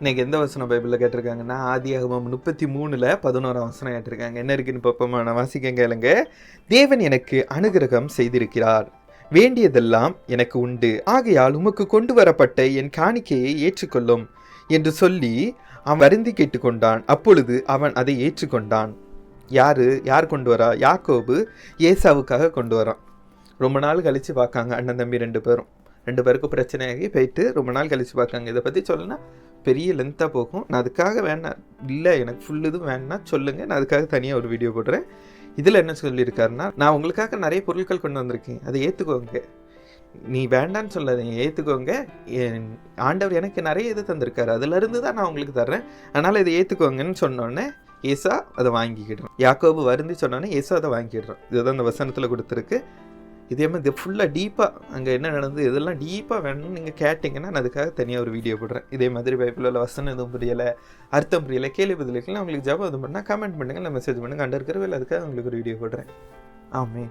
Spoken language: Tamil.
இன்னைக்கு எந்த வசனம் பைபிளில் கேட்டிருக்காங்கன்னா ஆதியாகமம் முப்பத்தி மூணில் பதினோராம் வசனம் கேட்டிருக்காங்க. என்ன இருக்குன்னு பார்ப்போமா? நான் வாசிக்க கேளுங்க. தேவன் எனக்கு அனுகிரகம் செய்திருக்கிறார். வேண்டியதெல்லாம் எனக்கு உண்டு. ஆகையால் உமக்கு கொண்டு வரப்பட்ட என் காணிக்கையை ஏற்றுக்கொள்ளும் என்று சொல்லி அவன் வருந்தி கேட்டுக்கொண்டான். அப்பொழுது அவன் அதை ஏற்றுக்கொண்டான். யாரு? யார் கொண்டு வரா? யாக்கோபு ஏசாவுக்காக கொண்டு வரான். ரொம்ப நாள் கழித்து பார்க்காங்க அண்ணன் தம்பி ரெண்டு பேரும். ரெண்டு பேருக்கும் பிரச்சனையாகி போயிட்டு ரொம்ப நாள் கழித்து பார்க்காங்க. இதை பற்றி சொல்லணும்னா பெரிய லென்த்தாக போகும். நான் அதுக்காக வேணாம் இல்லை எனக்கு ஃபுல் இதுவும் வேணாம் சொல்லுங்கள் நான் அதுக்காக தனியாக ஒரு வீடியோ போடுறேன். இதில் என்ன சொல்லியிருக்காருன்னா நான் உங்களுக்காக நிறைய பொருட்கள் கொண்டு வந்திருக்கேன். அதை ஏற்றுக்கோங்க நீ வேண்டான்னு சொல்லாதீங்க. ஏற்றுக்கோங்க என் ஆண்டவர் எனக்கு நிறைய இது தந்திருக்காரு. அதுலேருந்து தான் நான் உங்களுக்கு தர்றேன். அதனால் இதை ஏற்றுக்கோங்கன்னு சொன்னோடனே ஏசா அதை வாங்கிக்கிடுறான். யாக்கோபு வருந்தி சொன்னோன்னே ஏசா அதை வாங்கிடுறான். இதுதான் அந்த வசனத்தில் கொடுத்துருக்கு. இதே மாதிரி இது ஃபுல்லாக டீப்பாக அங்கே என்ன நடந்தது இதெல்லாம் டீப்பாக வேணும்னு நீங்கள் கேட்டிங்கன்னா நான் அதுக்காக தனியாக ஒரு வீடியோ போடுறேன். இதே மாதிரி பைபிளில் வசனம் எதுவும் புரியலை அர்த்தம் புரியலை கேள்வி பதிலுக்குலாம் உங்களுக்கு ஜாபம் எதுவும் பண்ணால் கமெண்ட் பண்ணுங்கள் இல்லை மெசேஜ் பண்ணுங்கள் அண்டர் இருக்கிற அதுக்காக உங்களுக்கு ஒரு வீடியோ போடுறேன். ஆமே